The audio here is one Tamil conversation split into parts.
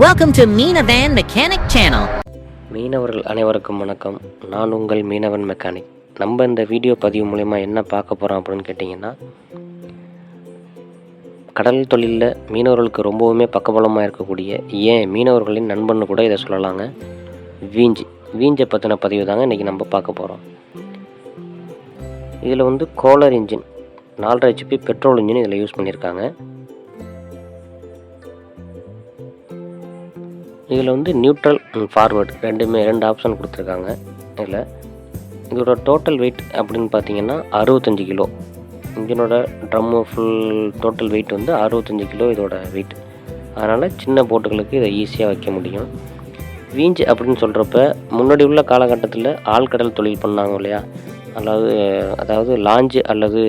Welcome to Meenavan mechanic channel மீனவர்கள் அனைவருக்கும் வணக்கம். நான் உங்கள் மீனவன் மெக்கானிக் நம்ம இந்த வீடியோ பதிவு மூலயமா என்ன பார்க்க போகிறோம் அப்படின்னு கேட்டிங்கன்னா கடல் தொழிலில் மீனவர்களுக்கு ரொம்பவுமே பக்கபலமாக இருக்கக்கூடிய ஏன் மீனவர்களின் நண்பன்னு கூட இதை சொல்லலாங்க. வீஞ்சி. வீஞ்சை பற்றின பதிவு தாங்க இன்றைக்கி நம்ம பார்க்க போகிறோம் இதில் வந்து கோலர் இன்ஜின் நாலரை ஹெச்பி பெட்ரோல் இன்ஜின் இதில் யூஸ் பண்ணியிருக்காங்க. இதில் வந்து நியூட்ரல் அண்ட் ஃபார்வர்டு ரெண்டுமே ரெண்டு ஆப்ஷன் கொடுத்துருக்காங்க. இதில் இதோட டோட்டல் வெயிட் அப்படின்னு பார்த்தீங்கன்னா அறுபத்தஞ்சு கிலோ. இன்ஜினோட ட்ரம்மு ஃபுல் டோட்டல் வெயிட் வந்து அறுபத்தஞ்சு கிலோ இதோட வெயிட் அதனால் சின்ன போட்டுகளுக்கு இதை ஈஸியாக வைக்க முடியும். வீஞ்சு அப்படின்னு சொல்கிறப்ப முன்னாடி உள்ள காலகட்டத்தில் ஆழ்கடல் தொழில் பண்ணாங்க இல்லையா? அதாவது அதாவது லாஞ்சு அல்லது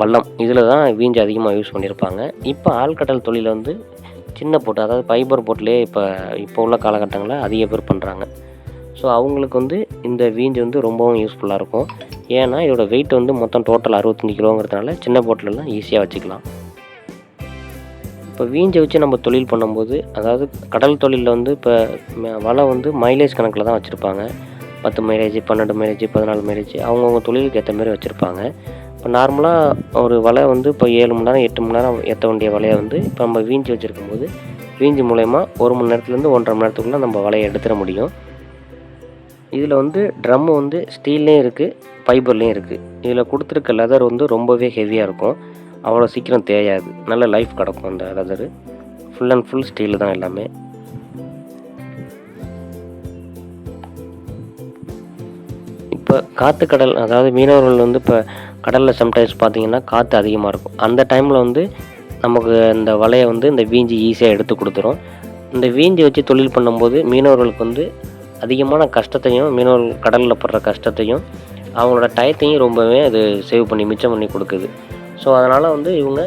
வல்லம் இதில் தான் வீஞ்சு அதிகமாக யூஸ் பண்ணியிருப்பாங்க இப்போ ஆழ்கடல் தொழிலை வந்து சின்ன போட்டு அதாவது ஃபைபர் போட்லேயே இப்போ இப்போ உள்ள காலகட்டங்களில் அதிக பேர் பண்ணுறாங்க ஸோ அவங்களுக்கு வந்து இந்த வீஞ்சு வந்து ரொம்பவும் யூஸ்ஃபுல்லாக இருக்கும். ஏன்னா இதோட வெயிட் வந்து மொத்தம் டோட்டல் அறுபத்தஞ்சி கிலோங்கிறதுனால சின்ன போட்டிலலாம் ஈஸியாக வச்சுக்கலாம். இப்போ வீஞ்சை வச்சு நம்ம தொழில் பண்ணும்போது அதாவது கடல் தொழிலில் வந்து இப்போ வலை வந்து மைலேஜ் கணக்கில் தான் வச்சுருப்பாங்க. பத்து மைலேஜ் பன்னெண்டு மைலேஜ் பதினாலு மைலேஜ் அவங்கவுங்க தொழிலுக்கு ஏற்ற மாதிரி வச்சுருப்பாங்க. இப்போ நார்மலாக ஒரு வலை வந்து இப்போ ஏழு மணி நேரம் எட்டு மணி நேரம் ஏற்ற வேண்டிய வலையை வந்து இப்போ நம்ம வீஞ்சி வச்சுருக்கும் போது வீஞ்சி மூலயமா ஒரு மணி நேரத்துலேருந்து ஒன்றரை மணி நேரத்துக்குள்ளே நம்ம வலையை எடுத்துட முடியும். இதில் வந்து ட்ரம்மு வந்து ஸ்டீல்லையும் இருக்குது ஃபைபர்லேயும் இருக்குது இதில் கொடுத்துருக்க லெதர் வந்து ரொம்பவே ஹெவியாக இருக்கும். அவ்வளோ சீக்கிரம் தேயாது. நல்ல லைஃப் கிடக்கும் அந்த leather full and full steel தான் எல்லாமே. இப்போ காற்றுக்கடல் அதாவது மீனவர்கள் வந்து இப்போ கடலில் சம்டைம்ஸ் பார்த்தீங்கன்னா காற்று அதிகமாக இருக்கும். அந்த டைமில் வந்து நமக்கு இந்த வலையை வந்து இந்த வீஞ்சி ஈஸியாக எடுத்து கொடுத்துரும். இந்த வீஞ்சி வச்சு தொழில் பண்ணும்போது மீனவர்களுக்கு வந்து அதிகமான கஷ்டத்தையும் மீனவர்கள் கடலில் படுற கஷ்டத்தையும் அவங்களோட டயத்தையும் ரொம்பவே அது சேவ் பண்ணி மிச்சம் பண்ணி கொடுக்குது. ஸோ அதனால் வந்து இவங்க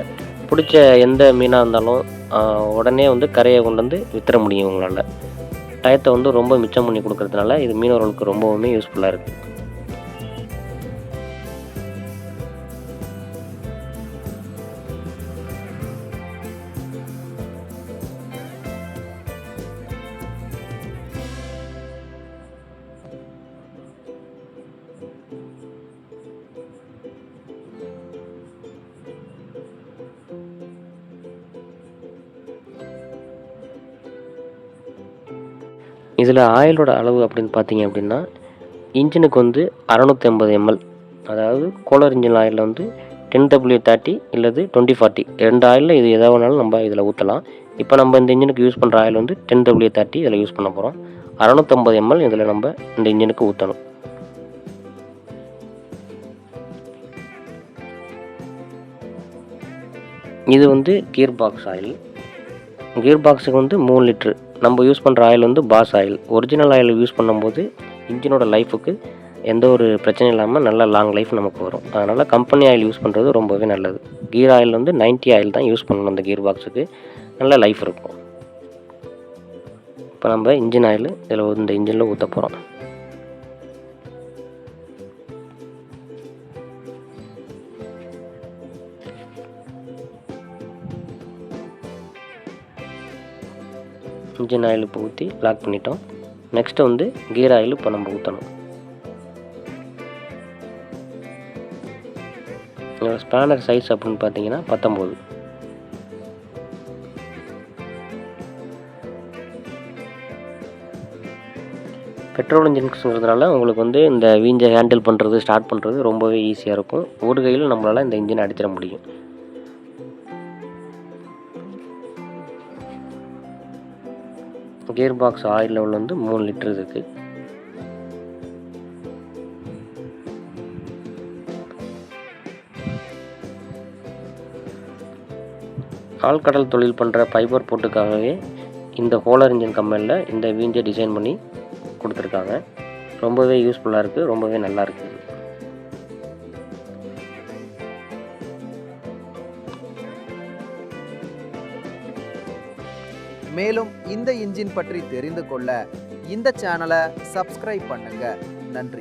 பிடிச்ச எந்த மீனாக இருந்தாலும் உடனே வந்து கரையை கொண்டு வந்து வித்துற முடியும் இவங்களால. டயத்தை வந்து ரொம்ப மிச்சம் பண்ணி கொடுக்கறதுனால இது மீனவர்களுக்கு ரொம்பவுமே யூஸ்ஃபுல்லாக இருக்குது இதில் ஆயிலோட அளவு அப்படின்னு பார்த்தீங்க அப்படின்னா இன்ஜினுக்கு வந்து அறநூற்றி ஐம்பது எம்எல். அதாவது கோலர் இன்ஜின் ஆயிலில் வந்து டென் டபிள்யூ தேர்ட்டி இல்லது டுவெண்ட்டி ஃபார்ட்டி. ரெண்டு ஆயிலில் இது எதாக வேணாலும் நம்ம இதில் ஊற்றலாம். இப்போ நம்ம இந்த இன்ஜினுக்கு யூஸ் பண்ணுற ஆயில் வந்து டென் டபிள்யூ தேர்ட்டி இதில் யூஸ் பண்ண போகிறோம். அறநூற்றம்பது எம்எல் இதில் நம்ம இந்த இன்ஜினுக்கு ஊற்றணும். இது வந்து கியர் பாக்ஸ் ஆயில். கியர் பாக்ஸுக்கு வந்து மூணு லிட்ரு. நம்ம யூஸ் பண்ணுற ஆயில் வந்து பாஸ் ஆயில். ஒரிஜினல் ஆயில் யூஸ் பண்ணும்போது இன்ஜினோட லைஃபுக்கு எந்த ஒரு பிரச்சனையும் இல்லாமல் நல்ல லாங் லைஃப் நமக்கு வரும். அதனால் கம்பெனி ஆயில் யூஸ் பண்ணுறது ரொம்பவே நல்லது. கீர் ஆயில் வந்து 90 ஆயில் தான் யூஸ் பண்ணணும் அந்த கீர் பாக்ஸுக்கு நல்ல லைஃப் இருக்கும். இப்போ நம்ம இன்ஜின் ஆயில் இதில் இந்த இன்ஜினில் ஊற்ற போகிறோம் இன்ஜின் ஆயில் இப்போ ஊற்றி லாக் பண்ணிட்டோம். நெக்ஸ்ட்டு வந்து கீர் ஆயில் இப்போ நம்ம ஊற்றணும் என்னோடய ஸ்பேனர் சைஸ் அப்படின்னு பார்த்தீங்கன்னா பத்தொம்போது பெட்ரோல் இன்ஜின்ஸுங்கிறதுனால உங்களுக்கு வந்து இந்த வீஞ்சை ஹேண்டில் பண்ணுறது ஸ்டார்ட் பண்ணுறது ரொம்பவே ஈஸியாக இருக்கும். ஒரு கையில் நம்மளால் இந்த இன்ஜினை அடிச்சிட முடியும். கியர் பாக்ஸ் ஆயில் லெவல் வந்து மூணு லிட்டர் இருக்குது ஆழ்கடல் தொழில் பண்ணுற ஃபைபர் போட்டுக்காகவே இந்த ஹோலர் இன்ஜின் கம்பெனியில் இந்த வீஞ்சை டிசைன் பண்ணி கொடுத்துருக்காங்க. ரொம்பவே யூஸ்ஃபுல்லாக இருக்குது ரொம்பவே நல்லா இருக்குது மேலும் இந்த இன்ஜின் பற்றி தெரிந்து கொள்ள இந்த சேனலை சப்ஸ்கிரைப் பண்ணுங்க. நன்றி.